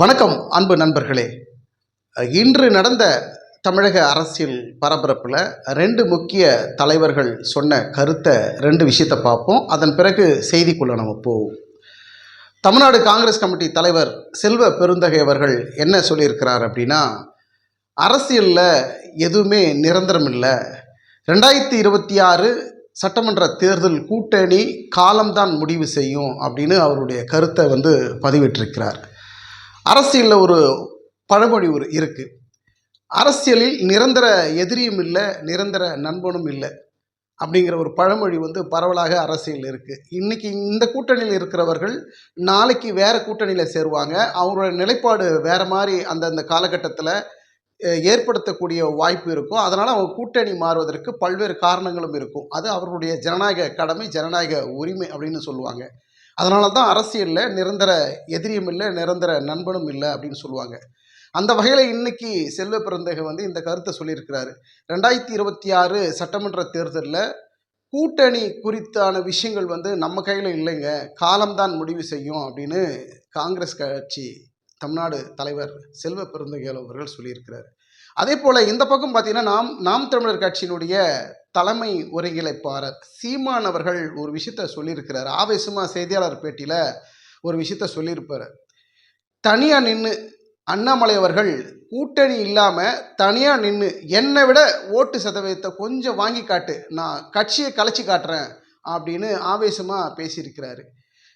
வணக்கம் அன்பு நண்பர்களே. இன்று நடந்த தமிழக அரசியல் பரபரப்பில் ரெண்டு முக்கிய தலைவர்கள் சொன்ன கருத்தை ரெண்டு விஷயத்தை பார்ப்போம். அதன் பிறகு செய்திக்குள்ள நம்ம போவோம். தமிழ்நாடு காங்கிரஸ் கமிட்டி தலைவர் செல்வ பெருந்தகை அவர்கள் என்ன சொல்லியிருக்கிறார் அப்படின்னா அரசியலில் எதுவுமே நிரந்தரம் இல்லை. ரெண்டாயிரத்தி இருபத்தி ஆறு சட்டமன்ற தேர்தல் கூட்டணி காலம்தான் முடிவு செய்யும் அப்படின்னு அவருடைய கருத்தை வந்து பதிவிட்டிருக்கிறார். அரசியலில் ஒரு பழமொழி ஒரு இருக்குது அரசியலில் நிரந்தர எதிரியும் இல்லை நிரந்தர நண்பனும் இல்லை அப்படிங்கிற ஒரு பழமொழி வந்து பரவலாக அரசியல் இருக்குது இன்றைக்கி இந்த கூட்டணியில் இருக்கிறவர்கள் நாளைக்கு வேறு கூட்டணியில் சேருவாங்க. அவங்களோட நிலைப்பாடு வேறு மாதிரி அந்தந்த காலகட்டத்தில் ஏற்படுத்தக்கூடிய வாய்ப்பு இருக்கும். அதனால் அவங்க கூட்டணி மாறுவதற்கு பல்வேறு காரணங்களும் இருக்கும். அது அவர்களுடைய ஜனநாயக கடமை ஜனநாயக உரிமை அப்படின்னு சொல்லுவாங்க. அதனால தான் அரசியலில் நிரந்தர எதிரியும் இல்லை நிரந்தர நண்பனும் இல்லை அப்படின்னு சொல்லுவாங்க. அந்த வகையில் இன்னைக்கு செல்வ பிறந்தகை வந்து இந்த கருத்தை சொல்லியிருக்கிறாரு. ரெண்டாயிரத்தி இருபத்தி ஆறு சட்டமன்ற தேர்தலில் கூட்டணி குறித்தான விஷயங்கள் வந்து நம்ம கையில் இல்லைங்க. காலம்தான் முடிவு செய்யும் அப்படின்னு காங்கிரஸ் கட்சி தமிழ்நாடு தலைவர் செல்வ பெருந்தகையால் அவர்கள் சொல்லியிருக்கிறார். அதே போல் இந்த பக்கம் பார்த்தீங்கன்னா நாம் நாம் தமிழர் கட்சியினுடைய தலைமை ஒருங்கிணைப்பாளர் சீமான் அவர்கள் ஒரு விஷயத்த சொல்லியிருக்கிறார். ஆவேசமாக செய்தியாளர் பேட்டியில் ஒரு விஷயத்த சொல்லியிருப்பார். தனியாக நின்று அண்ணாமலை அவர்கள் கூட்டணி இல்லாமல் தனியாக நின்று என்னை விட ஓட்டு சதவீதத்தை கொஞ்சம் வாங்கி காட்டு. நான் கட்சியை கலைச்சி காட்டுறேன் அப்படின்னு ஆவேசமாக பேசியிருக்கிறாரு.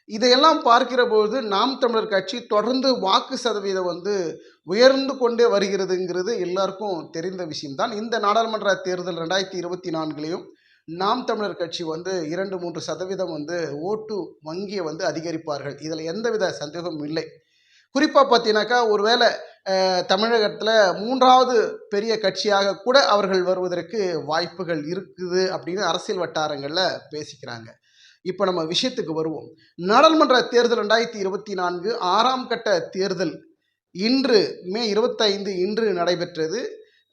இதையெல்லாம் பார்க்கிற பொழுது நாம் தமிழர் கட்சி தொடர்ந்து வாக்கு சதவீதம் வந்து உயர்ந்து கொண்டே வருகிறதுங்கிறது எல்லாருக்கும் தெரிந்த விஷயம்தான். இந்த நாடாளுமன்ற தேர்தல் ரெண்டாயிரத்தி இருபத்தி நான்குலேயும் நாம் தமிழர் கட்சி வந்து இரண்டு மூன்று சதவீதம் வந்து ஓட்டு வங்கியை வந்து அதிகரிப்பார்கள். இதில் எந்தவித சந்தேகமும் இல்லை. குறிப்பாக பார்த்தீங்கன்னாக்கா ஒருவேளை தமிழகத்தில் மூன்றாவது பெரிய கட்சியாக கூட அவர்கள் வருவதற்கு வாய்ப்புகள் இருக்குது அப்படின்னு அரசியல் வட்டாரங்களில் பேசிக்கிறாங்க. இப்போ நம்ம விஷயத்துக்கு வருவோம். நாடாளுமன்ற தேர்தல் ரெண்டாயிரத்தி இருபத்தி நான்கு ஆறாம் கட்ட தேர்தல். இன்று மே இருபத்தைந்து இன்று நடைபெற்றது.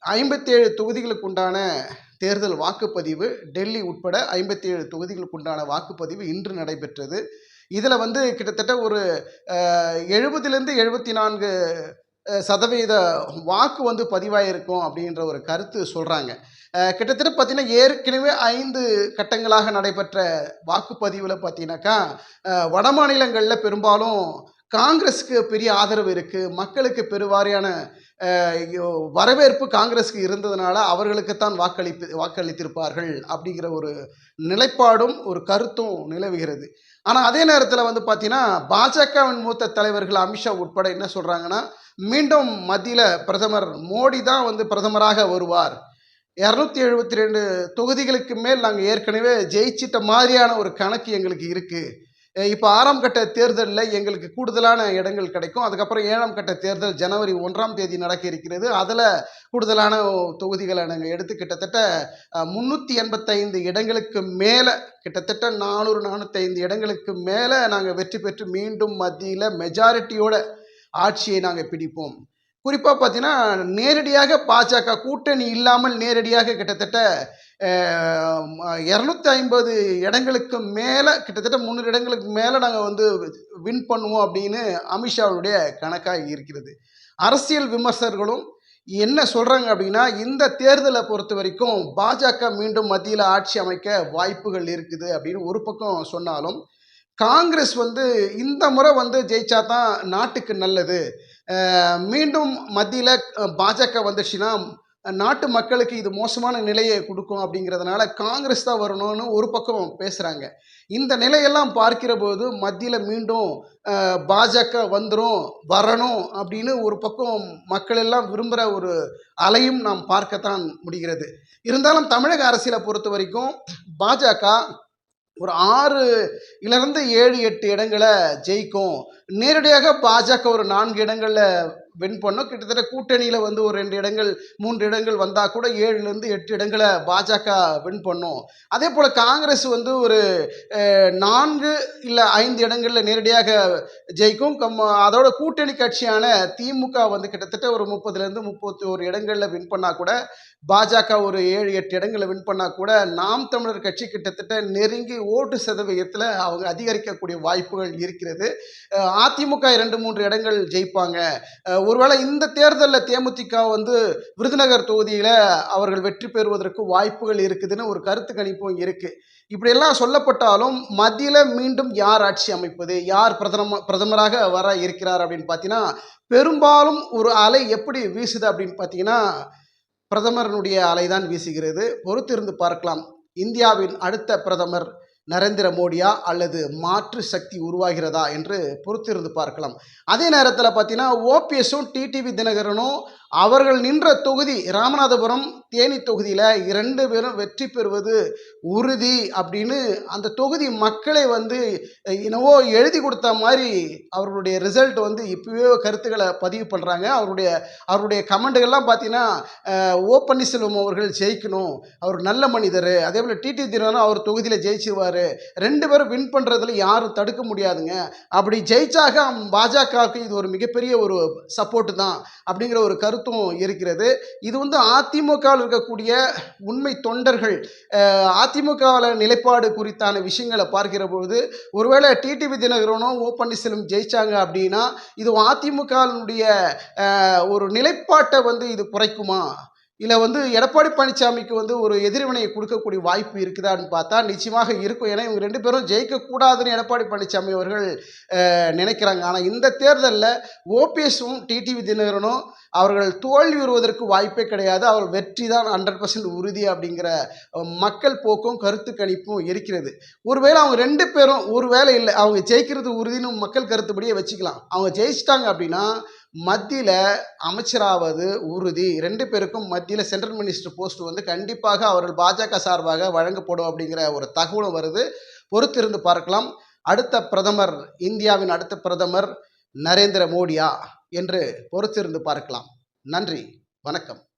ஐம்பத்தேழு தொகுதிகளுக்கு உண்டான தேர்தல் வாக்குப்பதிவு டெல்லி உட்பட ஐம்பத்தேழு தொகுதிகளுக்கு உண்டான வாக்குப்பதிவு இன்று நடைபெற்றது. இதில் வந்து கிட்டத்தட்ட ஒரு எழுபதுலேருந்து எழுபத்தி நான்கு சதவீத வாக்கு வந்து பதிவாயிருக்கும் அப்படின்ற ஒரு கருத்து சொல்கிறாங்க கிட்டத்தட்ட பார்த்தீங்கன்னா ஏற்கனவே ஐந்து கட்டங்களாக நடைபெற்ற வாக்குப்பதிவில் பார்த்தீங்கன்னாக்கா வட மாநிலங்களில் பெரும்பாலும் காங்கிரஸுக்கு பெரிய ஆதரவு இருக்குது மக்களுக்கு பெருவாரியான வரவேற்பு காங்கிரஸுக்கு இருந்ததுனால அவர்களுக்குத்தான் வாக்களிப்பு வாக்களித்திருப்பார்கள் அப்படிங்கிற ஒரு நிலைப்பாடும் ஒரு கருத்தும் நிலவுகிறது. ஆனால் அதே நேரத்தில் வந்து பார்த்தீங்கன்னா பாஜகவின் மூத்த தலைவர்கள் அமித்ஷா உட்பட என்ன சொல்கிறாங்கன்னா மீண்டும் மத்தியில் பிரதமர் மோடி தான் வந்து பிரதமராக வருவார். இரநூத்தி எழுபத்தி ரெண்டு தொகுதிகளுக்கு மேல் நாங்கள் ஏற்கனவே ஜெயிச்சிட்ட மாதிரியான ஒரு கணக்கு எங்களுக்கு இருக்குது இப்போ ஆறாம் கட்ட தேர்தலில் எங்களுக்கு கூடுதலான இடங்கள் கிடைக்கும். அதுக்கப்புறம் ஏழாம் கட்ட தேர்தல் ஜனவரி ஒன்றாம் தேதி நடக்க இருக்கிறது. அதில் கூடுதலான தொகுதிகளை நாங்கள் எடுத்து கிட்டத்தட்ட முந்நூற்றி எண்பத்தைந்து இடங்களுக்கு மேலே கிட்டத்தட்ட நானூறு நானூற்றைந்து இடங்களுக்கு மேலே நாங்கள் வெற்றி பெற்று மீண்டும் மத்தியில் மெஜாரிட்டியோட ஆட்சியை நாங்கள் பிடிப்போம். குறிப்பாக பார்த்தீங்கன்னா நேரடியாக பாஜக கூட்டணி இல்லாமல் நேரடியாக கிட்டத்தட்ட இரநூத்தி ஐம்பது இடங்களுக்கு மேலே கிட்டத்தட்ட முந்நூறு இடங்களுக்கு மேலே நாங்கள் வந்து வின் பண்ணுவோம் அப்படின்னு அமித்ஷாவுடைய கணக்காக இருக்கிறது. அரசியல் விமர்சகர்களும் என்ன சொல்கிறாங்க அப்படின்னா இந்த தேர்தலை பொறுத்த வரைக்கும் பாஜக மீண்டும் மத்தியில் ஆட்சி அமைக்க வாய்ப்புகள் இருக்குது அப்படின்னு ஒரு பக்கம் சொன்னாலும் காங்கிரஸ் வந்து இந்த முறை வந்து ஜெயிச்சா தான் நாட்டுக்கு நல்லது. மீண்டும் மத்தியில் பாஜக வந்துச்சுன்னா நாட்டு மக்களுக்கு இது மோசமான நிலையை கொடுக்கும் அப்படிங்கிறதுனால காங்கிரஸ் தான் வரணும்னு ஒரு பக்கம் பேசுகிறாங்க இந்த நிலையெல்லாம் பார்க்கிற போது மத்தியில் மீண்டும் பாஜக வந்துடும் வரணும் அப்படின்னு ஒரு பக்கம் மக்கள் எல்லாம் விரும்புகிற ஒரு அலையும் நாம் பார்க்கத்தான் முடிகிறது. இருந்தாலும் தமிழக அரசியலை பொறுத்த வரைக்கும் பாஜக ஒரு ஆறு இலிருந்து ஏழு எட்டு இடங்களை ஜெயிக்கும். நேரடியாக பாஜக ஒரு நான்கு இடங்களில் வின் பண்ணும் கிட்டத்தட்ட கூட்டணியில் வந்து ஒரு ரெண்டு இடங்கள் மூன்று இடங்கள் வந்தால் கூட ஏழுலேருந்து எட்டு இடங்களை பாஜக வின் பண்ணும் அதே போல் காங்கிரஸ் வந்து ஒரு நான்கு இல்லை ஐந்து இடங்களில் நேரடியாக ஜெயிக்கும். கம் அதோட கூட்டணி கட்சியான திமுக வந்து கிட்டத்தட்ட ஒரு முப்பதுலேருந்து முப்பத்தி ஒரு இடங்களில் வின் பண்ணால் கூட பாஜக ஒரு ஏழு எட்டு இடங்களை வின் பண்ணால் கூட நாம் தமிழர் கட்சி கிட்டத்தட்ட நெருங்கி ஓட்டு சதவீதத்தில் அவங்க அதிகரிக்கக்கூடிய வாய்ப்புகள் இருக்கிறது. அதிமுக இரண்டு மூன்று இடங்கள் ஜெயிப்பாங்க. ஒருவேளை இந்த தேர்தலில் தேமுதிக வந்து விருதுநகர் தொகுதியில் அவர்கள் வெற்றி பெறுவதற்கு வாய்ப்புகள் இருக்குதுன்னு ஒரு கருத்து கணிப்பும் இருக்குது இப்படியெல்லாம் சொல்லப்பட்டாலும் மத்தியில் மீண்டும் யார் ஆட்சி அமைப்பது? யார் பிரதம பிரதமராக வர இருக்கிறார் அப்படின்னு பார்த்தீங்கன்னா பெரும்பாலும் ஒரு அலை எப்படி வீசுது அப்படின்னு பார்த்தீங்கன்னா பிரதமரனுடைய அலை தான் வீசுகிறது. பொறுத்திருந்து பார்க்கலாம். இந்தியாவின் அடுத்த பிரதமர் நரேந்திர மோடியா அல்லது மாற்று சக்தி உருவாகிறதா என்று பொறுத்திருந்து பார்க்கலாம். அதே நேரத்தில் பார்த்தீங்கன்னா ஓபிஎஸும் டிடிவி தினகரனும் அவர்கள் நின்ற தொகுதி ராமநாதபுரம் தேனி தொகுதியில் இரண்டு பேரும் வெற்றி பெறுவது உறுதி அப்படின்னு அந்த தொகுதி மக்களை வந்து என்னவோ எழுதி கொடுத்த மாதிரி அவர்களுடைய ரிசல்ட் வந்து இப்போவே கருத்துக்களை பதிவு பண்ணுறாங்க அவருடைய அவருடைய கமெண்ட்டுகள்லாம் பார்த்தீங்கன்னா ஓ பன்னீர்செல்வம் அவர்கள் ஜெயிக்கணும். அவர் நல்ல மனிதர். அதே போல் டிடி தினகரன் அவர் தொகுதியில் ஜெயிச்சிருவார். ரெண்டு பேரும் வின் பண்ணுறதுல யாரும் தடுக்க முடியாதுங்க. அப்படி ஜெயிச்சாக பாஜகவுக்கு இது ஒரு மிகப்பெரிய ஒரு சப்போர்ட்டு தான் அப்படிங்கிற ஒரு கருத்து கருத்தும் இருக்கிறது. இது வந்து அதிமுகவில் இருக்கக்கூடிய உண்மை தொண்டர்கள் அதிமுகவில் நிலைப்பாடு குறித்தான விஷயங்களை பார்க்கிற பொழுது ஒருவேளை டிடிவி தினகரனும் ஓ பன்னீர்செல்வம் ஜெயிச்சாங்க அப்படின்னா இது அதிமுகவினுடைய ஒரு நிலைப்பாட்டை வந்து இது குறைக்குமா? இல்லை வந்து எடப்பாடி பழனிசாமிக்கு வந்து ஒரு எதிர்வினையை கொடுக்கக்கூடிய வாய்ப்பு இருக்குதான்னு பார்த்தா நிச்சயமாக இருக்கும். ஏன்னா இவங்க ரெண்டு பேரும் ஜெயிக்கக்கூடாதுன்னு எடப்பாடி பழனிசாமி அவர்கள் நினைக்கிறாங்க. ஆனால் இந்த தேர்தலில் ஓபிஎஸும் டிடிவி தினகரனும் அவர்கள் தோல்வி வருவதற்கு வாய்ப்பே கிடையாது. அவர் வெற்றி தான் ஹண்ட்ரட் பர்சன்ட் உறுதி அப்படிங்கிற மக்கள் போக்கும் கருத்து கணிப்பும் இருக்கிறது. ஒருவேளை அவங்க ரெண்டு பேரும் ஒரு வேலை இல்லை அவங்க ஜெயிக்கிறது உறுதின்னு மக்கள் கருத்துப்படியே வச்சுக்கலாம். அவங்க ஜெயிச்சிட்டாங்க அப்படின்னா மத்தியில் அமைச்சராவது உறுதி. ரெண்டு பேருக்கும் மத்தியில் சென்ட்ரல் மினிஸ்டர் போஸ்ட் வந்து கண்டிப்பாக அவர்கள் பாஜக சார்பாக வழங்கப்படும் அப்படிங்கிற ஒரு தகவலும் வருது. பொறுத்திருந்து பார்க்கலாம். அடுத்த பிரதமர் இந்தியாவின் அடுத்த பிரதமர் நரேந்திர மோடியா என்று பொறுத்திருந்து பார்க்கலாம். நன்றி. வணக்கம்.